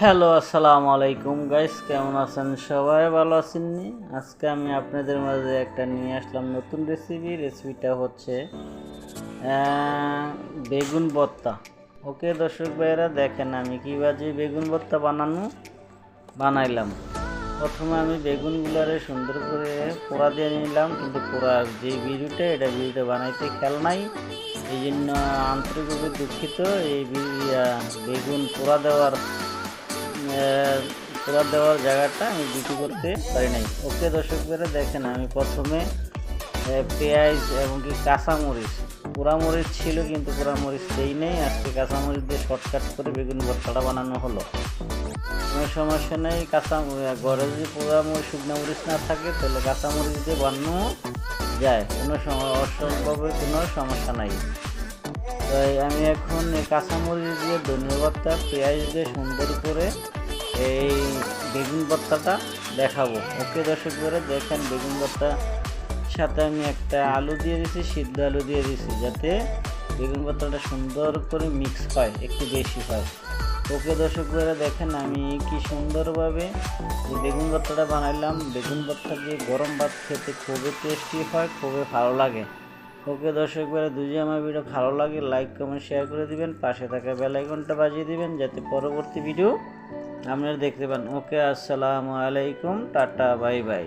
Hello, আসসালামু আলাইকুম guys কেমন আছেন সবাই? ভালো আছেন নি? আজকে আমি আপনাদের মাঝে একটা নিয়ে আসলাম নতুন রেসিপি রেসিপিটা হচ্ছে বেগুন ভর্তা। ওকে দর্শক ভাইয়েরা, দেখেন আমি কীভাবে বেগুন ভর্তা বানানো, বানাইলাম। প্রথমে আমি বেগুনগুলারে সুন্দর করে পোড়া দিয়ে নিলাম, কিন্তু পোড়া যে ভিডিওটা, এটা ভিডিওটা বানাইতে খেয়াল নাই। এই জন্য আন্তরিকভাবে দুঃখিত, এই বেগুন পোড়া দেওয়ার পোড়া দেওয়ার জায়গাটা আমি বিক্রি করতে পারি নাই। ওকে দর্শকরা দেখেন, আমি প্রথমে পেঁয়াজ এবং কি কাঁচামরিচ, পোড়ামরিচ ছিল কিন্তু পোড়ামরিচ দেই নেই। আজকে কাঁচামরিচ দিয়ে শর্টকাট করে বেগুন ভর্তাটা বানানো হলো। কোনো সমস্যা নেই, কাঁচা ঘরে যদি পোড়ামরিচ, শুকনো মরিচ না থাকে, তাহলে কাঁচামরিচ দিয়ে বানানো যায়। কোনো সম- অসম্ভবে কোনো সমস্যা নাই। তাই আমি এখন এই কাঁচামরিচ দিয়ে ধনিয়া ভর্তা পেঁয়াজ দিয়ে সুন্দর করে এই বেগুন ভর্তাটা দেখাবো। ওকে দর্শক করে দেখেন বেগুন ভর্তা সাথে আমি একটা আলু দিয়ে দিছি, সিদ্ধ আলু দিয়ে দিছি, যাতে বেগুন ভর্তাটা সুন্দর করে মিক্স হয়, একটু বেশি হয়। ওকে দর্শক করে দেখেন আমি কি সুন্দরভাবে এই বেগুন ভর্তাটা বানাইলাম। বেগুন ভর্তা দিয়ে গরম ভাত খেতে খুবই টেস্টি হয়, খুবই ভালো লাগে। ওকে দর্শক বেলা দুজি আমার ভিডিও ভালো লাগে লাইক কমেন্ট শেয়ার করে দিবেন, পাশে থাকা বেলাইকনটা বাজিয়ে দিবেন, যাতে পরবর্তী ভিডিও আপনারা দেখতে পান। ওকে, আসসালামু আলাইকুম, টাটা বাই বাই